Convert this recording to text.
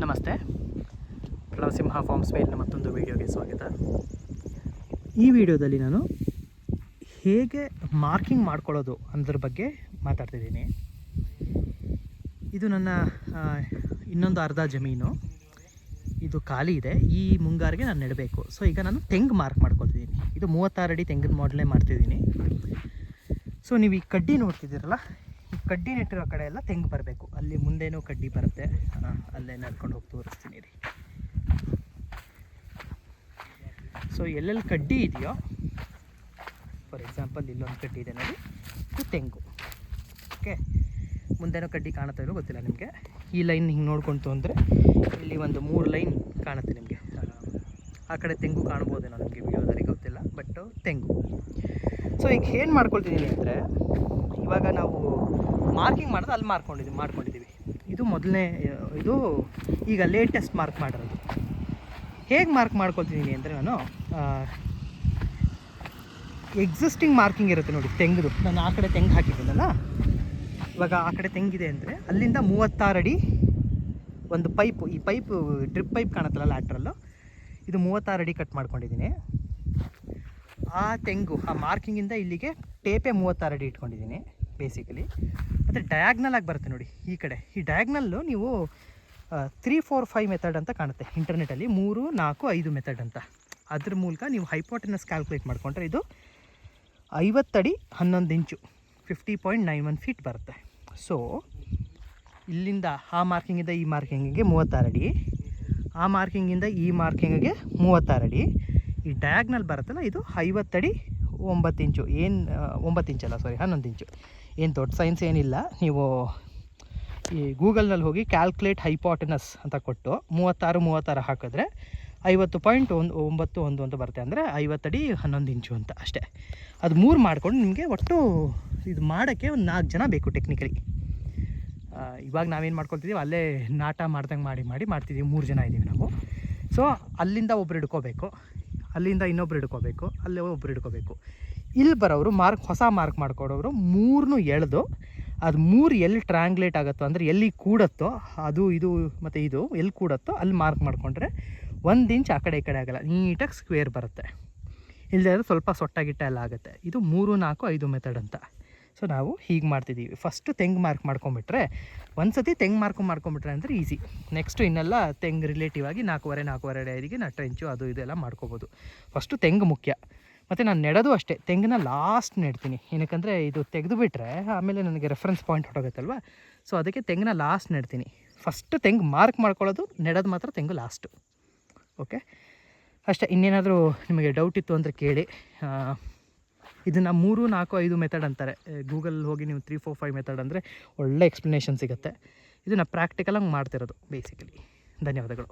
ನಮಸ್ತೆ. ಪ್ಲವಸಿಂಹ ಫಾರ್ಮ್ಸ್ ಮೇಲಿನ ಮತ್ತೊಂದು ವಿಡಿಯೋಗೆ ಸ್ವಾಗತ. ಈ ವಿಡಿಯೋದಲ್ಲಿ ನಾನು ಹೇಗೆ ಮಾರ್ಕಿಂಗ್ ಮಾಡ್ಕೊಳ್ಳೋದು ಅನ್ನೋದ್ರ ಬಗ್ಗೆ ಮಾತಾಡ್ತಿದ್ದೀನಿ. ಇದು ನನ್ನ ಇನ್ನೊಂದು ಅರ್ಧ ಜಮೀನು. ಇದು ಖಾಲಿ ಇದೆ. ಈ ಮುಂಗಾರಿಗೆ ನಾನು ನೆಡಬೇಕು. ಸೊ, ಈಗ ನಾನು ತೆಂಗು ಮಾರ್ಕ್ ಮಾಡ್ಕೊಳ್ತಿದ್ದೀನಿ ಇದು ಮೂವತ್ತಾರು ಅಡಿ ತೆಂಗಿನ ಮಾಡಲೇ ಮಾಡ್ತಿದ್ದೀನಿ. ಸೊ, ನೀವು ಈ ಕಡ್ಡಿ ನೋಡ್ತಿದ್ದೀರಲ್ಲ ಕಡ್ಡಿ ನೆಟ್ಟಿರೋ ಕಡೆ ಎಲ್ಲ ತೆಂಗು ಬರಬೇಕು. ಅಲ್ಲಿ ಮುಂದೇನೂ ಕಡ್ಡಿ ಬರುತ್ತೆ. ಅಲ್ಲೇ ನಡ್ಕೊಂಡು ಹೋಗಿ ತೋರಿಸ್ತೀನಿ ರೀ. ಸೊ ಎಲ್ಲೆಲ್ಲಿ ಕಡ್ಡಿ ಇದೆಯೋ ಫಾರ್ ಎಕ್ಸಾಂಪಲ್ ಇಲ್ಲೊಂದು ಕಡ್ಡಿ ಇದೆ ನೋಡಿ. ಇದು ತೆಂಗು. ಓಕೆ ಮುಂದೇನೋ ಕಡ್ಡಿ ಕಾಣುತ್ತಾ ಗೊತ್ತಿಲ್ಲ ನಿಮಗೆ. ಈ ಲೈನ್ ಹಿಂಗೆ ನೋಡ್ಕೊಂತು ಅಂದರೆ ಇಲ್ಲಿ ಒಂದು ಮೂರು ಲೈನ್ ಕಾಣುತ್ತೆ ನಿಮಗೆ. ಆ ಕಡೆ ತೆಂಗು ಕಾಣ್ಬೋದೇನೋ ನಿಮಗೆ ವಿಡಿಯೋದಲ್ಲಿ ಗೊತ್ತಿಲ್ಲ ಬಟ್ ತೆಂಗು. ಸೊ ಈಗ ಏನು ಮಾಡ್ಕೊಳ್ತಿದ್ದೀನಿ ಅಂದರೆ, ಇವಾಗ ನಾವು ಮಾರ್ಕಿಂಗ್ ಮಾಡೋದು ಅಲ್ಲಿ ಮಾರ್ಕೊಂಡಿದ್ದೀವಿ ಮಾಡ್ಕೊಂಡಿದ್ದೀವಿ. ಇದು ಮೊದಲನೇ, ಇದು ಈಗ ಲೇಟೆಸ್ಟ್ ಮಾರ್ಕ್ ಮಾಡಿರೋದು. ಹೇಗೆ ಮಾರ್ಕ್ ಮಾಡ್ಕೊಳ್ತಿದ್ದೀನಿ ಅಂದರೆ ನಾನು ಎಕ್ಸಿಸ್ಟಿಂಗ್ ಮಾರ್ಕಿಂಗ್ ಇರುತ್ತೆ ನೋಡಿ, ತೆಂಗ್ದು. ನಾನು ಆ ಕಡೆ ತೆಂಗು ಹಾಕಿದ್ದೀನಲ್ಲ? ಇವಾಗ ಆ ಕಡೆ ತೆಂಗಿದೆ ಅಂದರೆ ಅಲ್ಲಿಂದ ಮೂವತ್ತಾರು ಅಡಿ ಒಂದು ಪೈಪು ಈ ಪೈಪು ಡ್ರಿಪ್ ಪೈಪ್ ಕಾಣುತ್ತಲ್ಲ ಲ್ಯಾಟ್ರಲ್ಲು ಇದು ಮೂವತ್ತಾರು ಅಡಿ ಕಟ್ ಮಾಡ್ಕೊಂಡಿದ್ದೀನಿ. ಆ ತೆಂಗು, ಆ ಮಾರ್ಕಿಂಗಿಂದ ಇಲ್ಲಿಗೆ ಟೇಪೆ ಮೂವತ್ತಾರು ಅಡಿ ಇಟ್ಕೊಂಡಿದ್ದೀನಿ ಬೇಸಿಕಲಿ ಮತ್ತು ಡಯಾಗ್ನಲ್ ಆಗಿ ಬರುತ್ತೆ ನೋಡಿ ಈ ಕಡೆ. ಈ ಡಯಾಗ್ನಲ್ಲು ನೀವು ತ್ರೀ ಫೋರ್ ಫೈವ್ ಮೆಥಡ್ ಅಂತ ಕಾಣುತ್ತೆ ಇಂಟರ್ನೆಟಲ್ಲಿ ಮೂರು, ನಾಲ್ಕು, ಐದು ಮೆಥಡ್ ಅಂತ. ಅದ್ರ ಮೂಲಕ ನೀವು ಹೈಪೋಟೆನಸ್ ಕ್ಯಾಲ್ಕುಲೇಟ್ ಮಾಡಿಕೊಂಡ್ರೆ ಇದು ಐವತ್ತಡಿ ಹನ್ನೊಂದು ಇಂಚು fifty point nine one feet ಬರುತ್ತೆ. ಸೊ ಇಲ್ಲಿಂದ ಆ ಮಾರ್ಕಿಂಗಿಂದ ಈ ಮಾರ್ಕಿಂಗಿಗೆ ಮೂವತ್ತಾರು ಅಡಿ, ಆ ಮಾರ್ಕಿಂಗಿಂದ ಈ ಮಾರ್ಕಿಂಗಿಗೆ ಮೂವತ್ತಾರು ಅಡಿ. ಈ ಡಯಾಗ್ನಲ್ ಬರುತ್ತಲ್ಲ, ಇದು ಐವತ್ತಡಿ ಒಂಬತ್ತು ಇಂಚು, ಏನು ಒಂಬತ್ತು ಇಂಚಲ್ಲ ಸಾರಿ ಹನ್ನೊಂದು ಇಂಚು. ಏನು ದೊಡ್ಡ ಸೈನ್ಸ್ ಏನಿಲ್ಲ. ನೀವು ಈ ಗೂಗಲ್ನಲ್ಲಿ ಹೋಗಿ ಕ್ಯಾಲ್ಕುಲೇಟ್ ಹೈಪಾಟನಸ್ ಅಂತ ಕೊಟ್ಟು ಮೂವತ್ತಾರು ಮೂವತ್ತಾರು ಹಾಕಿದ್ರೆ ಐವತ್ತು ಪಾಯಿಂಟ್ ಒಂದು ಒಂಬತ್ತು ಒಂದು ಅಂತ ಬರುತ್ತೆ. ಅಂದರೆ ಐವತ್ತಡಿ ಹನ್ನೊಂದು ಇಂಚು ಅಂತ ಅಷ್ಟೇ. ಅದು ಮೂರು ಮಾಡ್ಕೊಂಡು ನಿಮಗೆ ಒಟ್ಟು ಇದು ಮಾಡೋಕ್ಕೆ ಒಂದು ನಾಲ್ಕು ಜನ ಬೇಕು ಟೆಕ್ನಿಕಲಿ ಇವಾಗ ನಾವೇನು ಮಾಡ್ಕೊಳ್ತಿದ್ದೀವಿ ಅಲ್ಲೇ ನಾಟ ಮಾಡ್ದಂಗೆ ಮಾಡಿ ಮಾಡಿ ಮಾಡ್ತಿದ್ದೀವಿ ಮೂರು ಜನ ಇದ್ದೀವಿ ನಾವು. ಸೊ ಅಲ್ಲಿಂದ ಒಬ್ರು ಹಿಡ್ಕೋಬೇಕು. ಅಲ್ಲಿಂದ ಇನ್ನೊಬ್ರು ಹಿಡ್ಕೋಬೇಕು. ಅಲ್ಲೇ ಒಬ್ರು ಹಿಡ್ಕೋಬೇಕು. ಇಲ್ಲಿ ಬರೋರು ಮಾರ್ಕ್, ಹೊಸ ಮಾರ್ಕ್ ಮಾಡ್ಕೊಡೋರು ಮೂರನ್ನು ಎಳೆದು, ಅದು ಮೂರು ಎಲ್ಲಿ ಟ್ರಾಂಗ್ಲೇಟ್ ಆಗುತ್ತೋ, ಅಂದರೆ ಎಲ್ಲಿ ಕೂಡತ್ತೋ, ಅದು, ಇದು, ಮತ್ತು ಇದು ಎಲ್ಲಿ ಕೂಡತ್ತೋ, ಅಲ್ಲಿ ಮಾರ್ಕ್ ಮಾಡಿಕೊಂಡ್ರೆ ಒಂದು ಇಂಚ್ ಆ ಕಡೆ ಈ ಕಡೆ ಆಗಲ್ಲ, ನೀಟಾಗಿ ಸ್ಕ್ವೇರ್ ಬರುತ್ತೆ. ಇಲ್ಲದೆ ಸ್ವಲ್ಪ ಸೊಟ್ಟ ಗಿಟ್ಟ ಎಲ್ಲ ಆಗುತ್ತೆ. ಇದು ಮೂರು, ನಾಲ್ಕು, ಐದು ಮೆಥಡ್ ಅಂತ. ಸೊ ನಾವು ಹೀಗೆ ಮಾಡ್ತಿದ್ದೀವಿ ಫಸ್ಟು ತೆಂಗು ಮಾರ್ಕ್ ಮಾಡ್ಕೊಂಬಿಟ್ರೆ ಒಂದು ಸತಿ ತೆಂಗು ಮಾರ್ಕ್ ಮಾಡ್ಕೊಂಬಿಟ್ರೆ ಅಂದರೆ ಈಸಿ ನೆಕ್ಸ್ಟು ಇನ್ನೆಲ್ಲ ತೆಂಗು ರಿಲೇಟಿವ್ ಆಗಿ ನಾಲ್ಕೂವರೆ ನಾಲ್ಕೂವರೆ ಐದಿಗೆ ನಾ ಇಂಚು ಅದು ಇದೆಲ್ಲ ಮಾಡ್ಕೋಬೋದು. ಫಸ್ಟು ತೆಂಗು ಮುಖ್ಯ. ಮತ್ತು ನಾನು ನೆಡೋದು ಅಷ್ಟೇ. ತೆಂಗನ್ನ ಲಾಸ್ಟ್ ನೆಡ್ತೀನಿ. ಏನಕ್ಕಂದರೆ ಇದು ತೆಗೆದು ಬಿಟ್ಟರೆ ಆಮೇಲೆ ನನಗೆ ರೆಫರೆನ್ಸ್ ಪಾಯಿಂಟ್ ಹೊಟ್ಟೋಗುತ್ತಲ್ವ ಸೊ ಅದಕ್ಕೆ ತೆಂಗನ್ನ ಲಾಸ್ಟ್ ನೆಡ್ತೀನಿ. ಫಸ್ಟ್ ತೆಂಗು ಮಾರ್ಕ್ ಮಾಡ್ಕೊಳ್ಳೋದು, ನೆಡೋದು ಮಾತ್ರ ತೆಂಗು ಲಾಸ್ಟು ಓಕೆ ಅಷ್ಟೇ, ಇನ್ನೇನಾದರೂ ನಿಮಗೆ ಡೌಟ್ ಇತ್ತು ಅಂದರೆ ಕೇಳಿ. ಇದನ್ನು ಮೂರು, ನಾಲ್ಕು, ಐದು ಮೆಥಡ್ ಅಂತಾರೆ. ಗೂಗಲ್ ಹೋಗಿ ನೀವು ತ್ರೀ ಫೋರ್ ಫೈವ್ ಮೆಥಡ್ ಅಂದರೆ ಒಳ್ಳೆ ಎಕ್ಸ್ಪ್ಲನೇಷನ್ ಸಿಗುತ್ತೆ. ಇದನ್ನು ಪ್ರಾಕ್ಟಿಕಲಾಗಿ ಮಾಡ್ತಿರೋದು ಬೇಸಿಕಲಿ ಧನ್ಯವಾದಗಳು.